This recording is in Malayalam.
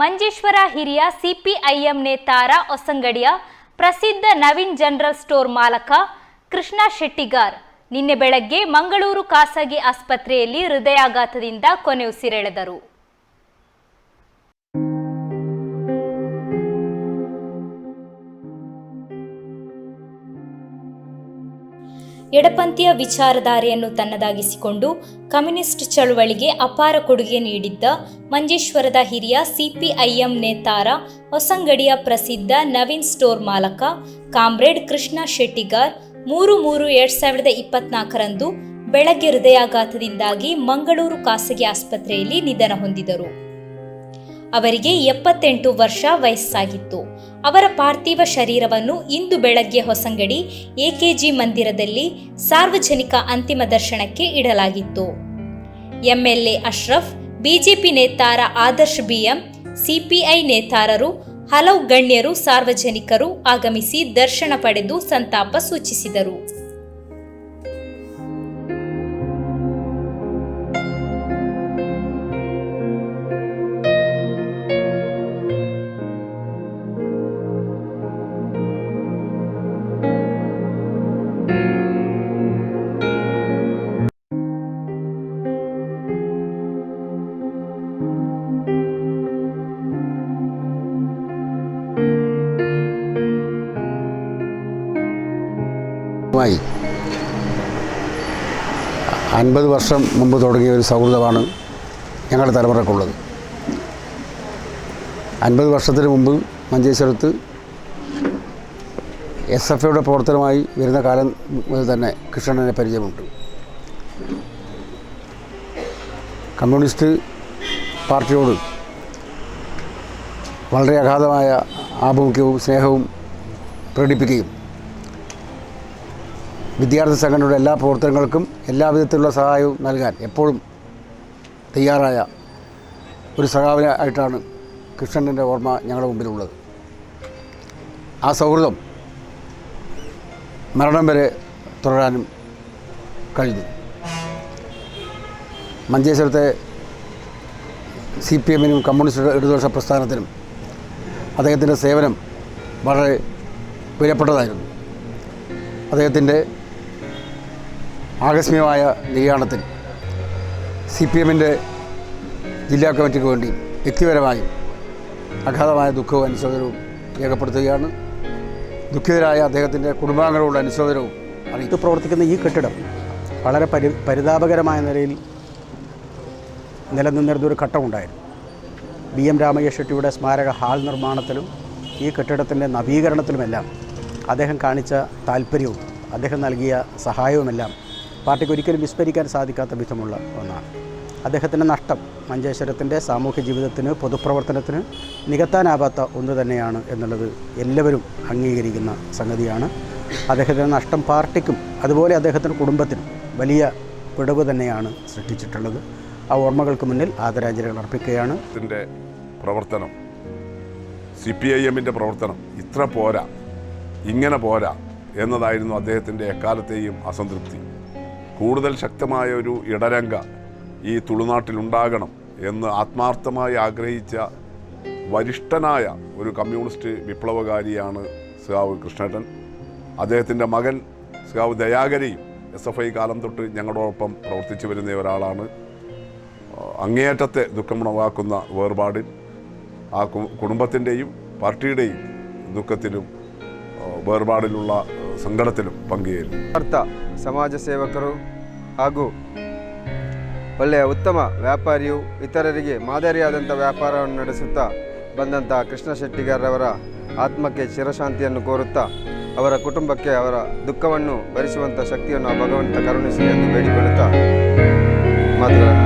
ಮಂಜೇಶ್ವರ ಹಿರಿಯ ಸಿಪಿಐಎಂ ನೇತಾರ ಹೊಸಂಗಡಿಯ ಪ್ರಸಿದ್ಧ ನವೀನ್ ಜನರಲ್ ಸ್ಟೋರ್ ಮಾಲಕ ಕೃಷ್ಣ ಶೆಟ್ಟಿಗಾರ್. ನಿನ್ನೆ ಬೆಳಗ್ಗೆ ಮಂಗಳೂರು ಖಾಸಗಿ ಆಸ್ಪತ್ರೆಯಲ್ಲಿ ಹೃದಯಾಘಾತದಿಂದ ಕೊನೆಯುಸಿರೆಳೆದರು. ಎಡಪಂಥೀಯ ವಿಚಾರಧಾರೆಯನ್ನು ತನ್ನದಾಗಿಸಿಕೊಂಡು ಕಮ್ಯುನಿಸ್ಟ್ ಚಳುವಳಿಗೆ ಅಪಾರ ಕೊಡುಗೆ ನೀಡಿದ್ದ ಮಂಜೇಶ್ವರದ ಹಿರಿಯ ಸಿಪಿಐಎಂ ನೇತಾರ ಹೊಸಂಗಡಿಯ ಪ್ರಸಿದ್ಧ ನವೀನ್ ಸ್ಟೋರ್ ಮಾಲಕ ಕಾಮ್ರೇಡ್ ಕೃಷ್ಣ ಶೆಟ್ಟಿಗಾರ್ ಮೂರು ಮೂರು ಎರಡ್ ಸಾವಿರದ ಇಪ್ಪತ್ನಾಲ್ಕರಂದು ಬೆಳಗ್ಗೆ ಹೃದಯಾಘಾತದಿಂದಾಗಿ ಮಂಗಳೂರು ಖಾಸಗಿ ಆಸ್ಪತ್ರೆಯಲ್ಲಿ ನಿಧನ ಹೊಂದಿದರು. ಅವರಿಗೆ ಎಪ್ಪತ್ತೆಂಟು ವರ್ಷ ವಯಸ್ಸಾಗಿತ್ತು. ಅವರ ಪಾರ್ಥಿವ ಶರೀರವನ್ನು ಇಂದು ಬೆಳಗ್ಗೆ ಹೊಸಂಗಡಿ ಎಕೆಜಿ ಮಂದಿರದಲ್ಲಿ ಸಾರ್ವಜನಿಕ ಅಂತಿಮ ದರ್ಶನಕ್ಕೆ ಇಡಲಾಗಿತ್ತು. ಎಂಎಲ್ಎ ಅಶ್ರಫ್, ಬಿಜೆಪಿ ನೇತಾರ ಆದರ್ಶ್ ಬಿಎಂ, ಸಿಪಿಐ ನೇತಾರರು, ಹಲವು ಗಣ್ಯರು ಸಾರ್ವಜನಿಕರು ಆಗಮಿಸಿ ದರ್ಶನ ಪಡೆದು ಸಂತಾಪ ಸೂಚಿಸಿದರು. മായി അൻപത് വർഷം മുമ്പ് തുടങ്ങിയ ഒരു സൗഹൃദമാണ് ഞങ്ങളുടെ തലമുറക്കുള്ളത്. അൻപത് വർഷത്തിന് മുമ്പ് മഞ്ചേശ്വരത്ത് എസ് എഫ് ഐയുടെ പ്രവർത്തനമായി വരുന്ന കാലം മുതൽ തന്നെ കൃഷ്ണനെ പരിചയമുണ്ട്. കമ്മ്യൂണിസ്റ്റ് പാർട്ടിയോട് വളരെ അഗാധമായ ആഭിമുഖ്യവും സ്നേഹവും പ്രകടിപ്പിക്കുകയും വിദ്യാർത്ഥി സംഘടനയുടെ എല്ലാ പ്രവർത്തനങ്ങൾക്കും എല്ലാവിധത്തിലുള്ള സഹായവും നൽകാൻ എപ്പോഴും തയ്യാറായ ഒരു സഹാവന ആയിട്ടാണ് കൃഷ്ണന്റെ ഓർമ്മ ഞങ്ങളുടെ മുമ്പിലുള്ളത്. ആ സൗഹൃദം മരണം വരെ തുടരാനും കഴിഞ്ഞു. മഞ്ചേശ്വരത്തെ സി പി എമ്മിനും കമ്മ്യൂണിസ്റ്റ് ഇടതുപക്ഷ പ്രസ്ഥാനത്തിനും അദ്ദേഹത്തിന്റെ സേവനം വളരെ വിലപ്പെട്ടതായിരുന്നു. അദ്ദേഹത്തിന്റെ ആകസ്മികമായ നിര്യാണത്തിൽ സി പി എമ്മിന്റെ ജില്ലാ കമ്മിറ്റിക്ക് വേണ്ടി വ്യക്തിപരമായും അഗാധമായ ദുഃഖവും അനുശോചനവും രേഖപ്പെടുത്തുകയാണ്. ദുഃഖിതരായ അദ്ദേഹത്തിന്റെ കുടുംബാംഗങ്ങളോട് അനുശോചനവും അറിയിക്കും പ്രവർത്തിക്കുന്ന ഈ കെട്ടിടം വളരെ പരി പരിതാപകരമായ നിലയിൽ നിലനിന്നിരുന്ന ഒരു ഘട്ടമുണ്ടായിരുന്നു. ബി എം രാമയ്യ ഷെട്ടിയുടെ സ്മാരക ഹാൾ നിർമ്മാണത്തിലും ഈ കെട്ടിടത്തിന്റെ നവീകരണത്തിലുമെല്ലാം അദ്ദേഹം കാണിച്ച താല്പര്യവും അദ്ദേഹം നൽകിയ സഹായവുമെല്ലാം പാർട്ടിക്ക് ഒരിക്കലും വിസ്മരിക്കാൻ സാധിക്കാത്ത വിധമുള്ള ഒന്നാണ്. അദ്ദേഹത്തിന്റെ നഷ്ടം മഞ്ചേശ്വരത്തിന്റെ സാമൂഹ്യ ജീവിതത്തിന് പൊതുപ്രവർത്തനത്തിന് നികത്താനാവാത്ത ഒന്ന് തന്നെയാണ് എന്നുള്ളത് എല്ലാവരും അംഗീകരിക്കുന്ന സംഗതിയാണ്. അദ്ദേഹത്തിന്റെ നഷ്ടം പാർട്ടിക്കും അതുപോലെ അദ്ദേഹത്തിന്റെ കുടുംബത്തിനും വലിയ പിടവ് തന്നെയാണ് സൃഷ്ടിച്ചിട്ടുള്ളത്. ആ ഓർമ്മകൾക്ക് മുന്നിൽ ആദരാഞ്ജലികൾ അർപ്പിക്കുകയാണ്. ഇതിന്റെ പ്രവർത്തനം സി പി ഐ എമ്മിന്റെ പ്രവർത്തനം ഇത്ര പോരാ ഇങ്ങനെ പോരാ എന്നതായിരുന്നു അദ്ദേഹത്തിന്റെ എക്കാലത്തെയും അസംതൃപ്തി. കൂടുതൽ ശക്തമായ ഒരു ഇടരംഗ ഈ തുളുനാട്ടിലുണ്ടാകണം എന്ന് ആത്മാർത്ഥമായി ആഗ്രഹിച്ച വരിഷ്ഠനായ ഒരു കമ്മ്യൂണിസ്റ്റ് വിപ്ലവകാരിയാണ് സ്കാവ് കൃഷ്ണേട്ടൻ. അദ്ദേഹത്തിന്റെ മകൻ സ്കാവ് ദയാകരയും എസ് എഫ് ഐ കാലം തൊട്ട് ഞങ്ങളോടൊപ്പം പ്രവർത്തിച്ചു വരുന്ന ഒരാളാണ്. അങ്ങേയറ്റത്തെ ദുഃഖമുണവാക്കുന്ന വേർപാടിൽ ആ കുടുംബത്തിന്റെയും പാർട്ടിയുടെയും ദുഃഖത്തിലും വേർപാടിലുള്ള സംഘടത്തിലും പങ്കുചേരുന്നു ಅರ್ಥ. ಸಮಾಜ ಸೇವಕರು ಹಾಗೂ ಒಳ್ಳೆಯ ಉತ್ತಮ ವ್ಯಾಪಾರಿಯು ಇತರರಿಗೆ ಮಾದರಿಯಾದಂಥ ವ್ಯಾಪಾರವನ್ನು ನಡೆಸುತ್ತಾ ಬಂದಂಥ ಕೃಷ್ಣ ಶೆಟ್ಟಿಗಾರರವರ ಆತ್ಮಕ್ಕೆ ಚಿರಶಾಂತಿಯನ್ನು ಕೋರುತ್ತಾ ಅವರ ಕುಟುಂಬಕ್ಕೆ ಅವರ ದುಃಖವನ್ನು ಭರಿಸುವಂಥ ಶಕ್ತಿಯನ್ನು ಆ ಭಗವಂತ ಕರುಣಿಸಿ ಎಂದು ಬೇಡಿಕೊಳ್ಳುತ್ತಾ ಮಾತುಗಳನ್ನು